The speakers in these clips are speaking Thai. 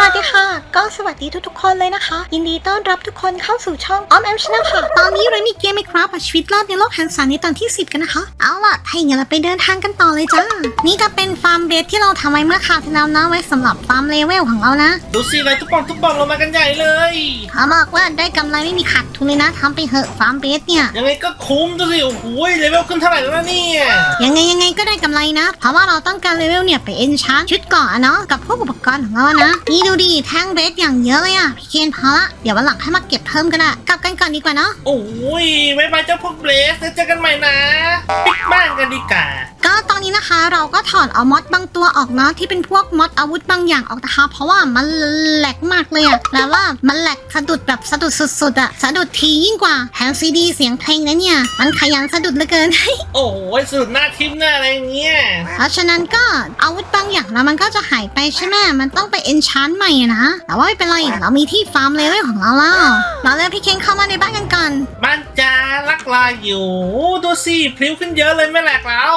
สวัสดีค่ะ ก็สวัสดีทุกๆคนเลยนะคะ ยินดีต้อนรับทุกคนเข้าสู่ช่องออมแอมชนะค่ะ ตอนนี้เรามีเกมไหมครับชีวิตรอดในโลกแห่งสารในตอนที่ 10 กันนะคะ เอาล่ะ ถ้าอย่างนั้นเราไปเดินทางกันต่อเลยจ้า นี่ก็เป็นฟาร์มเบสที่เราทำไว้เมื่อคราวที่แล้วนะไว้สำหรับฟาร์มเลเวลของเรานะ ดูสิเลยทุกปองทุกปองลงมากันใหญ่เลยเขาบอกว่าได้กำไรไม่มีขาดทุนเลยนะทำไปเหอะฟาร์มเบสเนี่ย ยังไงก็คุ้มดูสิโอ้โหเลเวลขึ้นเท่าไหร่แล้วนะเนี่ยยังไงยังไงก็ได้กำไรนะ เพราะว่าเราต้องการเลเวลเนี่ยไปเอนชานชุดเกราะอะเนาะกับพวกอุปกรณ์ของเราอะนะนี่ดูดิแท่งเบสอย่างเยอะเลยอะพี่เคนพอละเดี๋ยววันหลังให้มาเก็บเพิ่มก็ได้กลับกันก่อนดีกว่าเนาะโอ้ยไว้ไปเจ้าพวกเบรสแล้วเจอกันใหม่นะปิกบ้านกันดีกว่าก็ตอนนี้นะคะเราก็ถอดเอามอดบางตัวออกเนาะที่เป็นพวกมอดอาวุธบางอย่างออกนะคะ เพราะว่ามันแหลกมากเลยอะแล้วว่ามันแหลกสะดุดแบบสะดุดสุดๆอะสะดุดทียิ่งกว่าแถมซีดีเสียงเพลงนะเนี่ย มันขยันสะดุดเหลือเกิน โอ้โหสุดหน้าทิมหน้าอะไรอย่างเงี้ยเพราะฉะนั้นก็อาวุธบางอย่างแล้วมันก็จะหายไปใช่ไหมมันต้องไปเอนชานใหม่อะนะ แต่ว่าไม่เป็นไรเรามีที่ฟาร์มเลเวลของเราแล้วเราเริ่มพี่เคนเข้ามาในบ้านกันก่อนบ้านจ้าลักลาอยู่ดูสิพลิ้วขึ้นเยอะเลยไม่แหลกแล้ว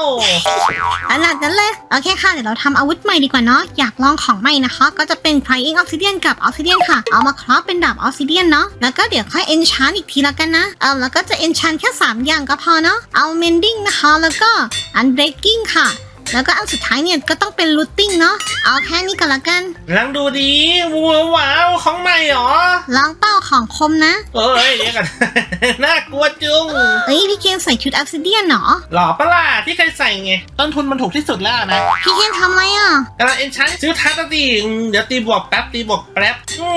ขนาดนั้นเลยโอเคค่ะเดี๋ยวเราทำอาวุธใหม่ดีกว่าเนาะอยากลองของใหม่นะคะ ก็จะเป็น Crying Obsidian กับ Obsidian ค่ะ เอามาครอปเป็นดาบ Obsidian เนาะแล้วก็เดี๋ยวค่อย enchant อีกทีละกันนะเออแล้วก็จะ enchant แค่ 3 อย่างก็พอเนาะเอา mending นะคะแล้วก็ unbreaking ค่ะ แล้วก็อันสุดท้ายเนี่ยก็ต้องเป็น looting เนาะเอาแค่นี้ก่อนละกัน ลังดูดีว้าวว้าวของใหม่เหรอ ลองเป้าของคมนะเอ้ยเดี๋ยวกัน น่ากลัวจุงเอ้ยพี่เคนใส่ชุด Obsidian เหรอหล่อปะล่ะที่เคยใส่ไง ต้นทุนมันถูกที่สุดแล้วนะพี่เคนทำอะไรอะกำลังเอ็นชั้นซื้อทัสตีเดี๋ยวตีบวกแป๊บตีบวกแป๊บอื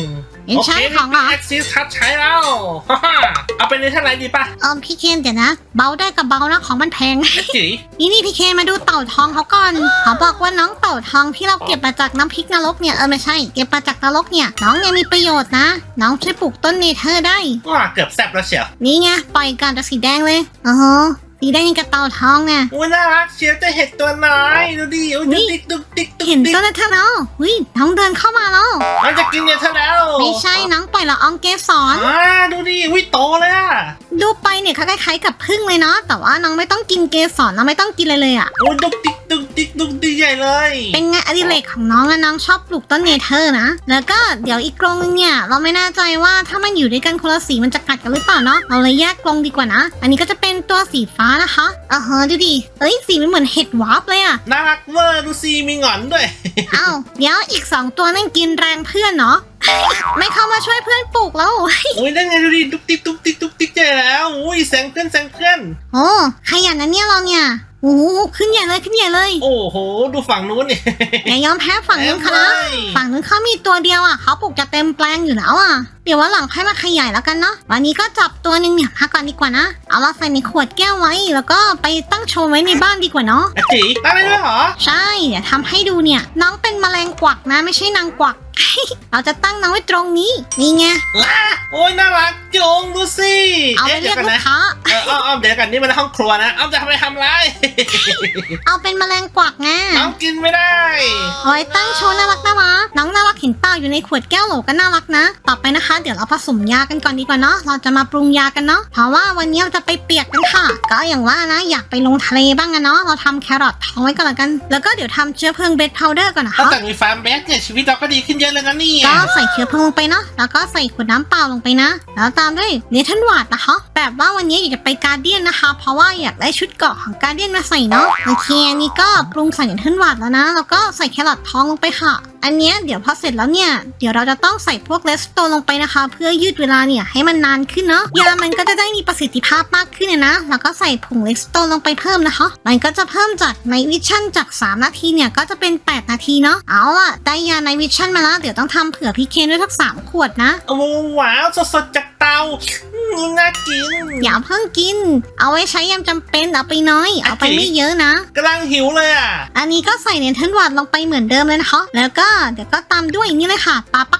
ม enchant โคของเหรอมี Axis ทัชใช้แล้วฮ่าฮ่าเอาไปในเท่าไหร่ดีป่ะเออพี่เคนเดี๋ยวนะ เบาได้กับเบานะของมันแพงจีนี่นี่พี่เคนมาดูเต่าทองเขาก่อนเขาบอกว่าน้องเต่าทองที่เราเก็บมาจากน้ำพริกนรกเนี่ยเออไม่ใช่เก็บมาจากนรกเนี่ยน้องเนี่ยมีประโยชน์นะ น้องช่วยปลูกต้นเนเธอร์ได้ว่าเกือบแซ่บแล้วเชียวนี่ไงปล่อยกันจากสีแดงเลยอ๋อ ฮะสีแดงยังกับเต่าทองเนี่ยอุ้ยน่ารักเชียวจะเห็ดตัวน้อยดูดิอุ้ยนี่ดุกดิกดุกดิกดุกเห็นดิกต้นเนเธอร์แล้ววิน้องเดินเข้ามาแล้วมันจะกินเนี่ยเธอแล้ว ไม่ใช่น้องปล่อยละอองเกสรอ่าดูดิอุ้ยโตเลยอะดูไปเนี่ยเขาคล้ายๆกับพึ่งเลยเนาะแต่ว่าน้องไม่ต้องกินเกสรน้องไม่ต้องกินเลยเลยอะอุ้ยดุกดิกดุกดิกดุกดิกใหญ่เลย เป็นไงอดิเรกของน้องอะน้องชอบปลูกต้นเนเธอร์นะแล้วก็เดี๋ยวอีกกรงนึงเนี่ยเราไม่แน่ใจว่าถ้ามันอยู่ด้วยกันคนละสีมันจะกัดกันหรือเปล่าเนาะเราเลยแยกกรงดีกว่านะ อันนี้ก็จะเป็นตัวสีฟ้านะคะเออเฮอดูดิเอ้ยสีมันเหมือนเห็ดวาร์ปเลยอะน่ารักเวอร์ดูสิมีหงอนด้วยเอ้าเดี๋ยวอีกสองตัวนั่นกินแรงเพื่อนเนาะ ไม่เข้ามาช่วยเพื่อนปลูกแล้วอุ้ยนั่นไงดูดิดุกดิกดุกดิกดุกดิกใหญ่แล้วอุ้ยแสงเพื่อนแสงเพื่อนโอ้ขยันนะเนี่ยเราเนี่ยโอ้โหขึ้นใหญ่เลยขึ้นใหญ่เลย โอ้โห ดูฝั่งนู้นเนี่ยอย่ายอมแพ้ฝั่งนู้นเขานะแพ้เลยฝั่งนู้นเขามีตัวเดียวอะเขาปลูกจะเต็มแปลงอยู่แล้วอะเดี๋ยววันหลังค่อยมาขยายแล้วกันเนาะวันนี้ก็จับตัวหนึ่งเนี่ยมาก่อนดีกว่านะเอามาใส่ในขวดแก้วไว้ แล้วก็ไปตั้งโชว์ไว้ในบ้านดีกว่าเนาะอะจีตั้งได้ด้วยเหรอใช่เดี๋ยวทำให้ดูเนี่ย น้องเป็นแมลงกวักนะไม่ใช่นางกวัก เราจะตั้งน้องไว้ตรงนี้ นี่ไงว้าโอ้ยน่ารักจุงดูสิเอาไปอ๊ะเรียกดี๋วลูนะกค้าเอออ้อมอ้อมเดี๋ยวกันนี่มันห้องครัวนะอ้อมจะทำอะไรทำอะไรเอาเป็นแมลงกวักไงน้องกินไม่ได้เอาไว้ตั้งโชว์น่ารักน่ารักน้องน่ารักเห็นเปล่าอยู่ในขวดแก้วโหลก็น่ารักนะ ต่อไปนะคะ เดี๋ยวเราผสมยากันก่อนดีกว่าเนาะเราจะมาปรุงยากันเนาะเพราะว่าวันนี้เราจะไปเปียกกันค่ะ ก็อย่างว่านะอยากไปลงทะเลบ้างอะเนาะเราทำแครอททองไว้ก่อนละกัน แล้วก็เดี๋ยวทำเชื้อเพลิงเบสพาวเดอร์ก่อนนะตั้งคะแต่มีฟาร์มแบ็กเนี่ยชีวิตเราก็ดีขึ้นเยอะเลยนะเนี่ยก็ใส่เชื้อเพลิงลงไปเนาะแล้วก็ใส่ขวดน้ำเปล่าลงไปนะ แล้วตามด้วยเนเธอร์วาดนะคะ แบบว่าวันนี้อยากจะไปการเดียนนะคะ เพราะว่าอยากได้ชุดเกาะของการเดียนมาใส่เนาะโอเคอันนี้ก็ปรุงใส่เนเธอร์วาดแล้วนะ แล้วก็ใส่แครอททองลงไปค่ะ อันเนี้ยเดี๋ยวพอเสร็จแล้วเนี่ยเดี๋ยวเราจะต้องใส่พวกเลสโตนลงไปนะคะ เพื่อยืดเวลาเนี่ยให้มันนานขึ้นเนาะยามันก็จะได้มีประสิทธิภาพมากขึ้นเนี่ยนะ แล้วก็ใส่ผงเลสโตนลงไปเพิ่มนะคะ มันก็จะเพิ่มจากในวิชั่นจาก 3 นาทีเนี่ยก็จะเป็น 8 นาทีเนาะเอาล่ะได้ยาในวิชั่นมาแล้วเดี๋ยวต้องทำเผื่อพี่เคนด้วยทักสามขวดนะโอ้ว้าวสดๆจากเตาอืมน่ากิน อย่าเพิ่งกิน เอาไว้ใช้ยามจำเป็นเอาไปน้อย เอาไปไม่เยอะนะ กำลังหิวเลยอะ อันนี้ก็ใส่เนเธอร์วัดลงไปเหมือนเดิมเลยนะคะ แล้วก็เดี๋ยวก็ตามด้วยนี่เลยค่ะปลาปั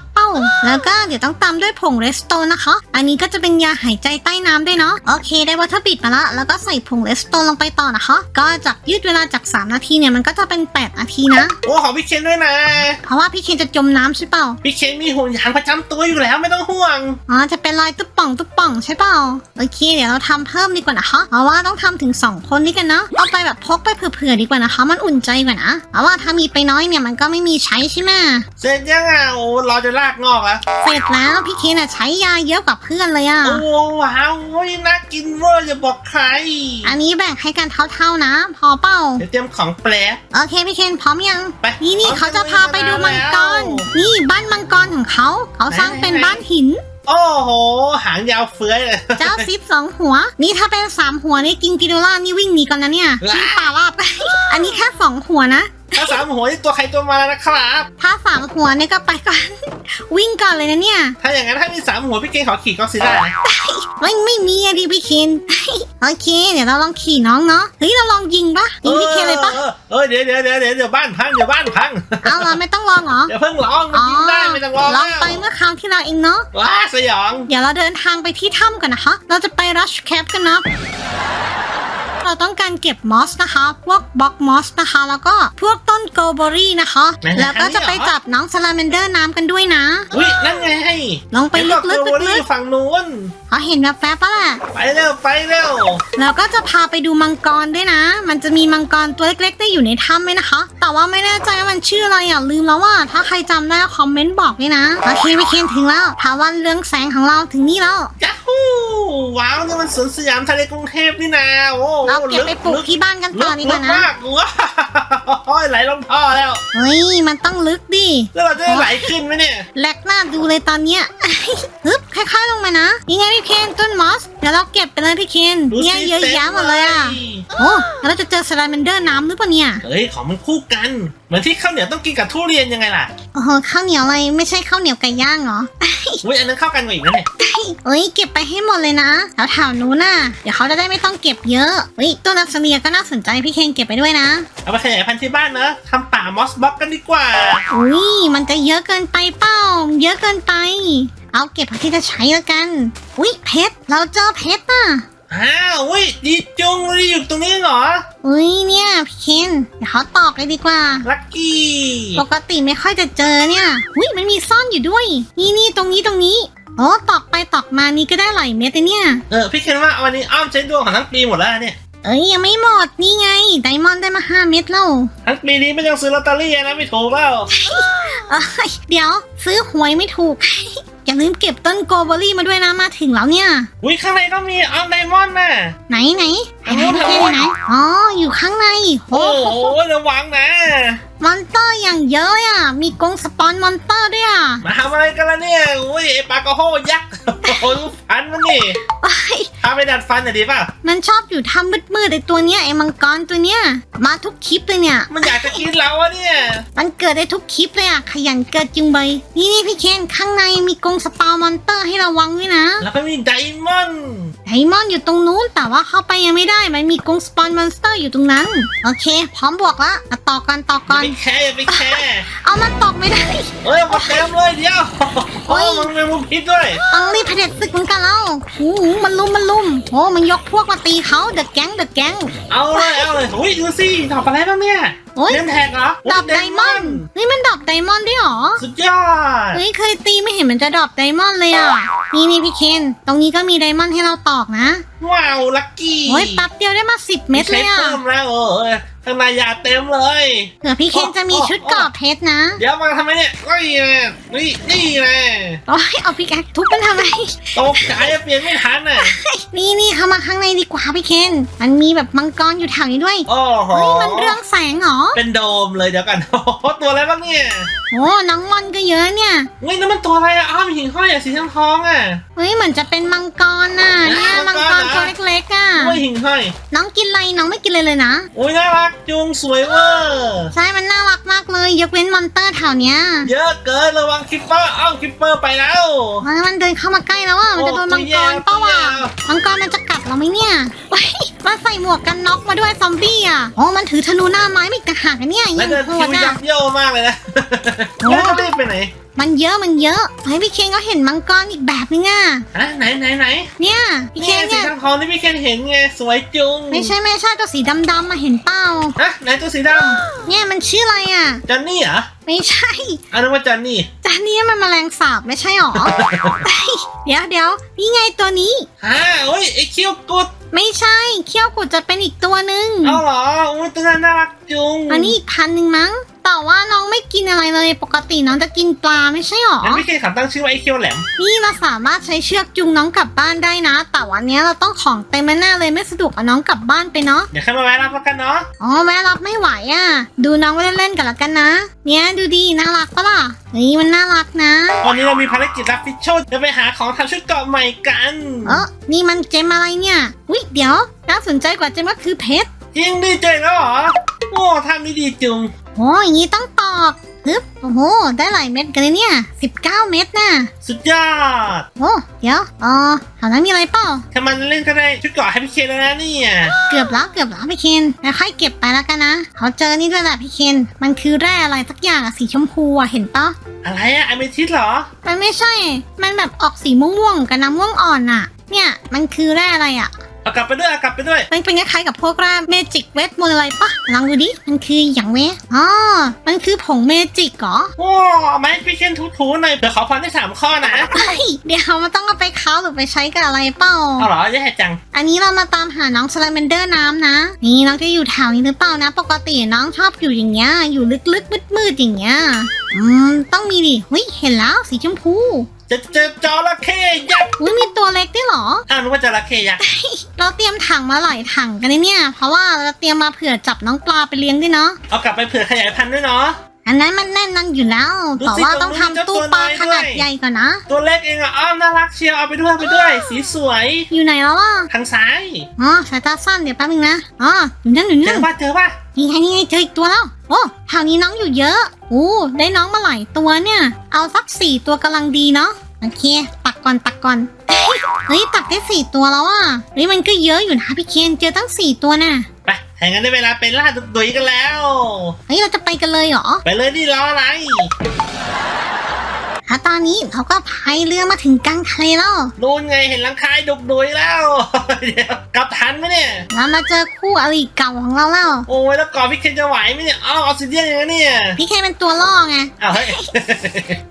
กเป้า แล้วก็เดี๋ยวต้องตามด้วยผงเรสโตนนะคะ อันนี้ก็จะเป็นยาหายใจใต้น้ำด้วยเนาะ โอเค ได้วัตถุบิดมาละแล้วก็ใส่ผงเรสโตนลงไปต่อนะคะ ก็จากยืดเวลาจาก 3 นาทีเนี่ยมันก็จะเป็น 8 นาทีนะ โอ้ของพี่เคนด้วยนะ เพราะว่าพี่เคนจะจมน้ำใช่เปล่า พี่เคนมีหุ่นยางประจำตัวอยู่แล้วไม่ต้องห่วง อ๋อ จะเป็นรอยตุ๊บป่องตุ๊บป่องใช่เปล่า โอเค เดี๋ยวเราทำเพิ่มดีกว่านะคะ เพราะว่าต้องทำถึง 2 คนนี่กันเนาะ เอาไปแบบพกไปเผื่อๆดีกว่านะคะ มันอุ่นใจกว่านะ เพราะว่าถ้ามีไปน้อยเนี่ยมันก็ไม่มีใช้ใช่ไหมเสร็จยังอะโอ้เราจะลากงอกแล้วเสร็จแล้วพี่เคนอะใช้ยาเยอะกว่าเพื่อนเลยอะโอ้ว้าวโอ้ยน่ากินเวอร์อย่าบอกใคร อันนี้แบ่งให้กันเท่าๆนะ พอเปล่าเดี๋ยวเตรียมของแปลก โอเคพี่เคนพร้อมยัง ไปนี่นี่พร้อมเขาจะพาไปดูมังกรแล้วนี่บ้านมังกรของเขาเขาสร้างไหนๆเป็นบ้านหินโอ้โห หางยาวเฟื้อยเลย เจ้าซิปสองหัว นี่ถ้าเป็นสามหัวนี่กินกิโดล่านี่วิ่งหนีก่อนนะเนี่ยว้ากินป่าราบอันนี้แค่สองหัวนะ ถ้าสามหัวนี่ตัวใครตัวมาแล้วนะครับ ถ้าสามหัวเนี่ยก็ไปก่อน วิ่งก่อนเลยนะเนี่ย ถ้าอย่างนั้นถ้ามีสามหัวพี่เคนขอขี่ก็ซิล่านะไม่ไม่มีอะดิพี่เคนโอเค เดี๋ยวเราลองขี่น้องเนาะเฮ้ยเราลองยิงปะยิงพี่เคนเลยปะออเออเดี๋ยวเดี๋ยวเดี๋ยวเดี๋ยวเดี๋ยวบ้านพังเดี๋ยวบ้านพัง เอาเราไม่ต้องลองเหรอเดี๋ยวเพิ่งร้องมันยิงได้ไม่ต้องร้องลองไปเมื่อคราวที่เราเองเนาะว้าสยอง เดี๋ยวเราเดินทางไปที่ถ้ำกันนะคะ เราจะไปรัชแคปกันนะ เราต้องการเก็บมอสนะคะ พวกบล็อกมอสนะคะ แล้วก็พวกต้นโกลเบอรี่นะคะ แล้วก็จะไปจับน้องซาลาเมนเดอร์น้ำกันด้วยนะ อุ้ย นั่นไงลงไปลึกๆเห็นบอกลึตัวกอยู่ฝั่งนู้นๆเขาเห็นแบบแฟบปะล่ะ ไปเร็วไปเร็วแล้วก็จะพาไปดูมังกรด้วยนะ มันจะมีมังกรตัวเล็กๆได้อยู่ในถ้ำไหมนะคะ แต่ว่าไม่แน่ใจว่ามันชื่ออะไรอะลืมแล้วว่า ถ้าใครจำได้คอมเมนต์บอกด้วยนะโอเคพี่เคนถึงแล้วทาวันเรืองแสงของเราถึงนี่แล้ว จ้าฮู้ว้าวนี่มันสวนสยามทะเลกรุงเทพนี่นะโอ้เราเก็บไปปลูกที่บ้านกันต่อดีกว่านะลึมากว้าวไหลลงท่อแล้ว เฮ้ย มันต้องลึกดิ แล้วเราจะได้ไหลขึ้นไหมเนี่ยแหลกหน้าดูเลยตอนเนี้ยฮึบค่อยๆลงมานะยังไงพี่เคนต้นมอสเดี๋ยวเราเก็บไปเลยพี่เคนดูเนี่ยสิเยอะต็แยะหมดเลยอะโอ้แล้วเราจะเจอสไลเมนเดอร์น้ำหรือเปล่าเนี่ยเฮ้ยของมันคู่กัน เหมือนที่ข้าวเหนียวต้องกินกับทุเรียนยังไงล่ะโอ้โหข้าวเหนียวอะไรไม่ใช่ข้าวเหนียวไก่ย่างเหรออุ้ยอันนั้นเข้ากันกว่าอีกนะเนี่ยเอ้ยเก็บไปให้หมดเลยนะแถวแถวๆนู้นน่ะเดี๋ยวเขาจะได้ไม่ต้องเก็บเยอะเฮ้ยต้นอัสเนียก็น่าสนใจพี่เคนเก็บไปด้วยนะ เอาไปขยายพันธุ์ที่บ้านเนอะทำป่ามอสบ็อกกันดีกว่าอุ้ยมันจะเยอะเกินไปเป้าเยอะเกินไป เอาเก็บพอที่จะใช้แล้วกัน อุ้ยเพชรเราเจอเพชรน่ะอ้าวอุ้ยดีจุงเลยอยู่ตรงนี้เหรอ อุ้ยเนี่ยพี่เคนเดี๋ยวเขาตอกเลยดีกว่า ลัคกี้ ปกติไม่ค่อยจะเจอเนี่ย อุ้ยมันมีซ่อนอยู่ด้วย นี่นี่ตรงนี้ตรงนี้ โอ้ตอกไปตอกมานี่ก็ได้หลายเม็ดเลยเนี่ย เออพี่เคนว่าวันนี้อ้อมใช้ดวงของทั้งปีหมดแล้วเนี่ย เอ้ยยังไม่หมดนี่ไง ไดมอนด์ได้มาห้าเม็ดแล้วทั้งปีนี้ไม่ต้องซื้อลอตเตอรี่นะไม่ถูกแล้วเอ้ยเดี๋ยวซื้อหวยไม่ถูก อย่าลืมเก็บต้นโกลเบอรี่มาด้วยนะมาถึงแล้วเนี่ย อุ้ยข้างในก็มีออมไดมอนด์น่ะ ไหนไหนไหนทางนู้นพี่เคนทางนู้นไหนอ๋ออยู่ข้างในโอ้โอ้โหโหระวังนะ มอนเตอร์อย่างเยอะอะ มีกรงสปอนมอนเตอร์ด้วยอะ มาทำอะไรกันล่ะเนี่ยอุ้ยไอ้ปลากระโหยักษ์ โอ้โหดูฟันมันนี่โอ้ยพาไปดัดฟันหน่อยดีป่ะ มันชอบอยู่ทำมืดๆไอตัวเนี้ยไอมังกรตัวเนี้ย มาทุกคลิปเลยเนี่ย มันอยากจะกินเราอะเนี่ย มันเกิดได้ทุกคลิปเลยอะ ขยันเกิดจึงใบนี่นี่พี่เคนข้างในมีกรงสปาวมอนเตอร์ให้ระวังด้วยนะ แล้วก็มีไดมอนด์ ไดมอนด์อยู่ตรงนู้นแต่ว่าเข้าไปยังไม่ได้ มันมีกรงสปอนมอนสเตอร์อยู่ตรงนั้น โอเค พร้อมบวกละมาต่อกันต่ออย่ากันไปแคร์อย่าไปแคร์เอามันตอกไม่ได้ เอ้ยมาเต็มเลยเดี๋ยวโอ้โอ้ยมันเป็นมุมพิษด้วยต้องรีบเผด็จศึกเหมือนกันแล้วโอ้โหมันลุมมันลุมโอ้มันยกพวกมาตีเขาเดอะแก๊งเดอะแก๊ง เอาเลยเอาเลยอุ้ยดูสิดอกอะไรบ้างเนี่ยโอ้ยเล่นแท็กเหรอดอกไดมอนด์เฮ้ยมันดอกไดมอนด์ด้วยเหรอสุดยอด เฮ้ยเคยตีไม่เห็นมันจะดรอปไดมอนด์เลยอะ นี่นี่พี่เคน ตรงนี้ก็มีไดมอนด์ให้เราตอกนะ ว้าว ลัคกี้โอ้ยแปั๊บเดียวได้มาสิบเม็ดเลยอะ ใช้เพิ่มแล้วเออ ข้างในยาเต็มเลย เผื่อพี่เคนจะมีชุดเกราะเพชรนะ เดี๋ยวมาทำไมเนี่ยก็นี่นะนี่นี่นะโอ้ยเอาพี่แกทุบมันทำไม ตกใจอะเปลี่ยนไม่ทันอะนี่นี่เข้ามาข้างในดีกว่าพี่เคน มันมีแบบมังกรอยู่แถวนี้ด้วยโอ้โหเฮ้ยมันเรืองแสงเหรอ เป็นโดมเลยเดี๋ยวกันโอ้โหตัวอะไรบ้างเนี่ยโอ้น้องมอนก็เยอะเนี่ยเฮ้ยนั่นมันตัวอะไรอะอ้าวมีหิ่งห้อยอะสีทองทองๆอะเฮ้ยเหมือนจะเป็นมังกรน่ะเนี่ยมัมังงกกรรเหรอตัวเล็กๆอะโอ้ยหิ่งห้อย น้องกินอะไรน้องไม่กินเลยเลยนะโอ้ยน่ารักจุงสวยเวอร์ใช่มันน่ารักมากเลย ยกเว้นมอนเตอร์แถวเนี้ยเยอะเกินระวังคิปเปอร์เอ้าคิปเปอร์ไปแล้วเฮ้ยมันเดินเข้ามาใกล้แล้วอะมันจะโดนมังกรเป้าอะมังกรมันจะกัดเราไหมเนี่ยเฮ้ยมันใส่หมวกกันน็อกมาด้วยซอมบี้อะอ๋อมันถือธนูหน้าไม้มาอีกต่างหากอะเนี่ยแล้ยัวงเดินโหคิดวยัอะกเยี่ยวมากเลยนะโอ้แล้วจะรีบไปไหน มันเยอะมันเยอะเฮ้ยพี่เคนก็เห็นมังกรอีกแบบนึงอะอะไหนไหนไหนเนี่ยพี่เคนี่นสีเนี่ย ทองทองที่พี่เคนเห็นไงสวยจุงไม่ใช่ไม่ใช่ตัวสีดำๆมาเห็นเปล่าฮะไหนตัวสีดเนี่ยมันชื่ออะไรอะำจอนนี่เหรอไม่ใช่ อันนั้นว่าจอนนี่ จานนี้มันแมลงสาบไม่ใช่หรอ เฮ้ยเดี๋ยวเดี๋ยวนี่ไงตัวนี้ ฮ่าโอ้ยไอคิวกุดไม่ใช่เขี้ยวกุดจะเป็นอีกตัวหนึ่งเอาเหรออุ้ยตัวนั้นน่ารักจุงอันนี้อีกพันหนึ่งมั้ง แต่ว่าน้องไม่กินอะไรเลยปกติน้องจะกินปลาไม่ใช่หรอ งั้นพี่เคนขับตั้งชื่อว่าไอคิวแหลม นี่เราสามารถใช้เชือกจูงน้องกลับบ้านได้นะ แต่วันนี้เราต้องของเต็มแน่ๆเลยไม่สะดวกเอาน้องกลับบ้านไปเนาะ เดี๋ยวแค่มาแวะรับแล้วกันเนาะ อ๋อแม่รับไม่ไหวอะ่ะดูน้องเล่นๆกันละกันนะ เนี่ยดูดีน่ารักปะล่ะเฮ้ยมันน่ารักนะ วันนี้เรามีภารกิจรับฟิชโชจะไปหาของทำชุดเกราะใหม่กัน เออนี่มันเจมอะไรเนี่ยวิเดี๋ยว น่าสนใจกว่าเจมก็คือเพชรจริงดีใจแล้วเหรอ โอ้ทำนี่ดีจุงโอ้อย่างนี้ต้องตอก ฮึบโอ้โห ได้หลายเม็ดกันเลยเนี่ย 19 เม็ดน่ะ สุดยอด โอ้เดี๋ยวอ๋อแถวนั้นมีอะไรเปล่า ถ้ามันเล่นก็ได้ชุดเกราะให้พี่เคนแล้วนะเนี่ยเกือบแล้วเกือบแล้วพี่เคนแล้วค่อยเก็บไปแล้วกันนะเขาเจอนี่ด้วยแหละพี่เคนมันคือแร่อะไรสักอย่างอะสีชมพูอะเห็นปะอะไรอะอเมทิสเหรอ มันไม่ใช่ มันแบบออกสีม่วงๆกับน้ำม่วงอ่อนอะเนี่ย มันคือแร่อะไรอะ เอากลับไปด้วยเอากลับไปด้วย มันเป็นคล้ายๆกับพวกแร่เมจิกเวทมนต์อะไรปะลองดูดิ มันคืออย่างเวทอ๋อ มันคือผงเมจิกเหรอโอ้เอามาให้พี่เคนถูๆหน่อยเผื่อขอพรได้สามข้อนะเฮ้ยเดี๋ยวมันต้องเอาไปเค้าหรือไปใช้กับอะไรเปล่า เอาเหรอแย่จัง อันนี้เรามาตามหาน้องสไลเมนเดอร์น้ำนะ นี่น้องจะอยู่แถวนี้หรือเปล่านะ ปกติน้องชอบอยู่อย่างเงี้ย อยู่ลึกๆมืดๆอย่างเงี้ย อืม ต้องมีดิเฮ้ยเห็นแล้วสีชมพู จะเจอจระเข้ยักษ์อุ้ยมีตัวเล็กด้วยเหรอ อ้าวนึกว่าจระเข้ยักษ์เราเตรียมถังมาหลายถังกันเลยเนี่ย เพราะว่าเราเตรียมมาเผื่อจับน้องปลาไปเลี้ยงด้วยเนาะ เอากลับไปเผื่อขยายพันธุ์ด้วยเนาะ อันนั้นมันแน่นอนอยู่แล้ว ดูสิแต่ว่าต้องทำตรงนี้ตู้ปลาเจ้าตัวน้อยขนาดด้วยใหญ่ก่อนนะ ตัวเล็กเองอะอ้าวน่ารักเชียวเอาไปด้วยเอาไปด้วย สีสวยอยู่ไหนแล้วล่ะ ทางซ้ายอ๋อสายตาสั้นเดี๋ยวแป๊บนึงนะ อ๋ออยู่นั่นอยู่เจนั่อนป่ะเจอป่ะนี่ไงนี่ไงเจออีกตัวแล้ว โอ้แถวนี้น้องอยู่เยอะโอ้ได้น้องมาหลายตัวเนี่ย เอาสักสี่ตัวกำลังดีเนาะ โอเค ตักก่อนตักก่อน เฮ้ยตักได้สี่ตัวแล้วอะเฮ้ยมันก็เยอะอยู่นะพี่เคนเจอตั้งสี่ตัวน่ะไปถ้างั้นได้เวลาไปล่าดุยๆกันแล้ว เฮ้ยเราจะไปกันเลยเหรอ ไปเลยนี่รออะไร ถ้าตอนนี้เราก็พายเรือมาถึงกลางทะเลแล้วนู่นไงเห็นหลังคายดุกดุยแล้ว เดี๋ยวกลับทันไหมเนี่ย เรามาเจอคู่อริเก่าของเราแล้ว โอ้ยแล้วก่อนพี่เคนจะไหวไหมเนี่ยอ้าวออกซิเดียนอย่างนี้เนี่ยพี่เคนเป็นตัวล่อไงอ้าวเฮ้ย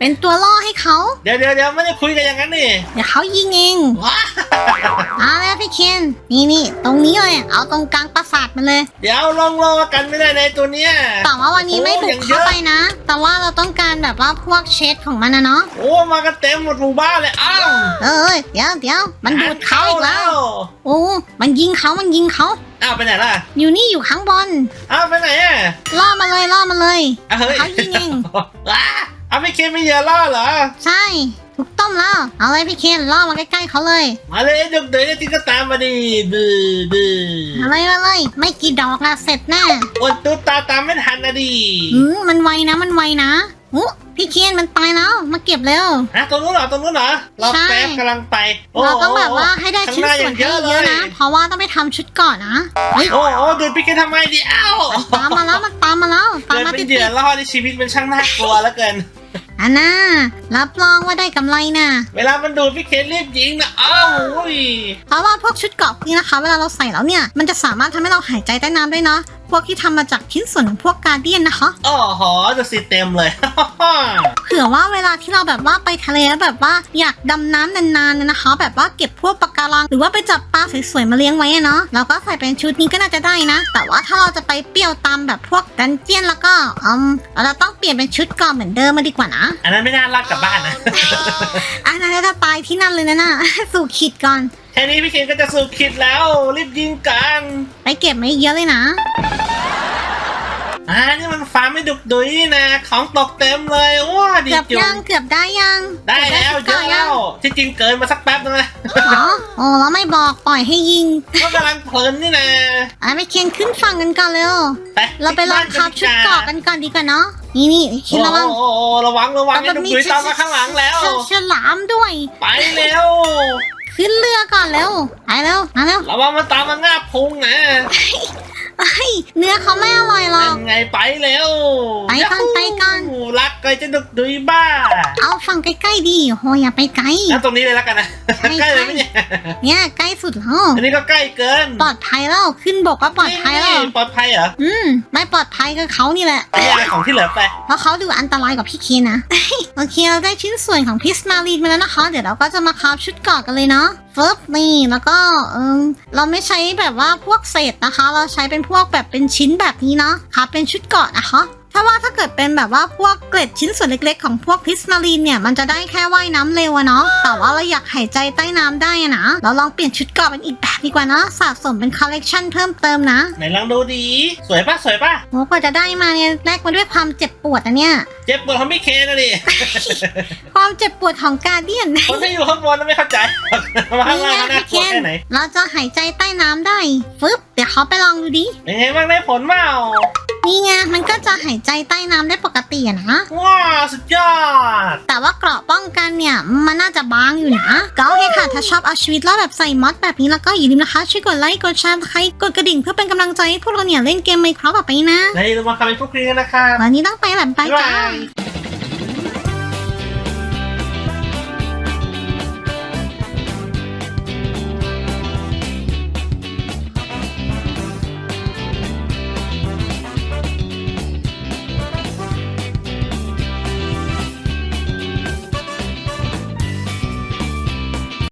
เป็นตัวล่อให้เขา เดี๋ยวเดี๋ยวเดี๋ยวไม่ได้คุยกันอย่างนั้นนี่เดี๋ยวเขายิงเองว้าเอาแล้วพี่เคนนี่นี่ตรงนี้เลยเอาตรงกลางปราสาทมาเลย เดี๋ยวลองรอกันไม่ได้ในตัวเนี้ยแต่ว่าวันนี้ไม่บุโอ้อกย่างเยเข้าอะไปนะ แต่ว่าเราต้องการแบบว่าพวกเชดของมันนะเนาะโอ้มากันเต็มหมดหมู่บ้านเลยอ้าวเอ้ยเดี๋ยวเดี๋ยวมันดูดเขาอีกแล้ววโอ้มันยิงเขามันยิงเขาอ้าวไปไหนล่ะอยู่นี่อยู่ข้างบนอ้าวไปไหนอะล่อมาเลยล่อมาเลยอ้าวเฮ้ยเขายิงเองว้าเอาไม่เคนไม่เหยอะล่อเหรอใช่ถูกต้มแล้วเอาเลยพี่เคนล่อมาใกล้ๆเขาเลย มาเลยดุกดุยเนี่ยจริงก็ตามมาดิดื้อดื้อเอาเลยมาเลยไม่กี่ดอกละเสร็จแน่โอ้ยตุ๊ตาตามไม่ทันนะดิอืมมันไวนะมันไวนะ อู้พี่เคนมันตายแล้ว มาเก็บเร็ว ฮะตรงนู้นเหรอตรงนู้นเหรอเราใช่ แป๊บกำลังไปโเราต้องแบบว่าให้ได้ข้างชิ้นหน้าส่วนอย่างให้เยอะเยอะเลยนะ เพราะว่าต้องไปทำชุดก่อนนะเฮ้ยโอ้โหดูดพี่เคนทำไมดิเอ้าตามมาแล้วมันตามมาแล้วตามเดินมาเป็ตินดเหยื่อล่อในชีวิตมันช่างน่ากลัวแล้วเกิน ๆอันน่ารับรองว่าได้กำไรนะเวลามันดูดพี่เคนรีบยิงนะอ้าวอุ้ยเพราะว่าพวกชุดเกราะพวกนี้นะคะ เวลาเราใส่แล้วเนี่ยมันจะสามารถทำให้เราหายใจใต้น้ำได้เนาะ พวกที่ทำมาจากชิ้นส่วนของพวกการเดียนนะคะ อ๋อหอจะสีเต็มเลย เผื่อว่าเวลาที่เราแบบว่าไปทะเลแล้วแบบว่าอยากดำน้ำนานๆนะคะ แบบว่าเก็บพวกปะการัง หรือว่าไปจับปลาสวยๆมาเลี้ยงไว้อะเนาะเราก็ใส่เป็นชุดนี้ก็น่าจะได้นะ แต่ว่าถ้าเราจะไปเปรี้ยวตามแบบพวกดันเจียนแล้วก็อืมเราต้องเปลี่ยนเป็นชุดเก่อนเหมือนเดิมมาดีกว่านะอันนั้นไม่น่ารักกลับบ้านนะ อันนั้นจะตายที่นั่นเลยนะน่ะ สู่ขีดก่อนแค่นี้พี่เคนก็จะสูบคิดแล้ว รีบยิงกันไปเก็บไม่เยอะเลยนะ อ่านี่มันฟาร์มไม่ดุกดุยนี่นะ ของตกเต็มเลยว้าดีเกือบจุยังงเกือบได้ยังได้แล้วกืเยบอะได้แล้ชุดวที่จริงเกินมาสักแป๊บนึงนะเก่ายังอ๋อโอ้แล้วไม่บอกปล่อยให้ยิงก็กำลังเพลินนี่นะอะไม่เคียนขึ้นฝั่งกันก่อนเร็วไปเราไปลองขับชุดเกราะกันก่อนดีกว่าเนาะนี่นี่คิดโอ้ระวังโหระวังระวังไอ้ดุกดุยตามมาข้างหลังแล้วฉฉลามด้วย ไปเร็ว ขึ้นเรือก่อนเร็วไปเร็วมาเร็วระวังมันตามมางาบพุงนะ เเฮ้ยเนื้อเขาไม่อร่อยหรอนั่กนไงไปแล้วไปก่อนไปก่อน ยูหูรักไกลจะดุกดุยบ้าเอาฝั่งใกล้ๆดีโหอย่าไปไกล งั้นตรงนี้เลยแล้วกันนะใช่ ใกล้เลยไหมเนี่ยเนี่ยใกล้สุดแล้วอันนี้ก็ใกล้เกินปลอดภัยแล้วขึ้นบกก็ปลอดภัยแล้ว นี่ปลอดภัยเหรออืม ไม่ปลอดภัยก็เขานี่แหละ นี่อะไรของที่เหลือไป เพราะเขาดูอันตรายกว่าพี่เคนนะ โอเค เราได้ชิ้นส่วนของพิสมารีนมาแล้วนะคะ เดี๋ยวเราก็จะมาคราฟชุดเกราะกันเลยเนาะฟึบนี่แล้วก็เออเราไม่ใช้แบบว่าพวกเศษนะคะ เราใช้เป็นพวกแบบเป็นชิ้นแบบนี้เนาะค่ะเป็นชุดเกาะนะคะ ถ้าว่าถ้าเกิดเป็นแบบว่าพวกเกล็ดชิ้นส่วนเล็กๆ ของพวกพิสมารีนเนี่ยมันจะได้แค่ว่ายน้ำเร็วอะเนาะแต่ว่าเราอยากหายใจใต้น้ำได้อะนะเราลองเปลี่ยนชุดเกราะเป็นอีกแบบดีกว่านะสะสมเป็นคอลเลกชันเพิ่มเติมนะไหนลองดูดี สวยป่ะสวยป่ะโหกว่าจะได้มาเนี่ยแลกมาด้วยความเจ็บปวดอะเนี่ยเจ็บปวดของพี่เคนนะดิความเจ็บปวดของการเดียนคนที่อยู่ข้างบนน่ะไม่เข้าใจมาข้างนี่ล่างไงน่าพี่กเคนลัวแค่ไหนเราจะหายใจใต้น้ำได้ฟึบเดี๋ยวเขาไปลองดูดิเป็นไงบ้างได้ผลเปล่านี่ไงมันก็จะหายใจใต้น้ำได้ปกติอะนะ ว้าวสุดยอด แต่ว่าเกราะป้องกันเนี่ย มันน่าจะบางอยู่นะ ก็โอเคค่ะ ถ้าชอบเอาชีวิตรอดแบบใส่มอดแบบนี้แล้วก็อย่าลืมนะคะ ช่วยกดไลค์ กดแชร์ใครกดกระดิ่งเพื่อเป็นกำลังใจให้พวกเราเนี่ยเล่นเกมไมค์ครับแบบไปนะในเรามาคำเป็นพวกคลีกันนะครับวันนี้ต้องไปแบบไปบ๊ายจ้าบาย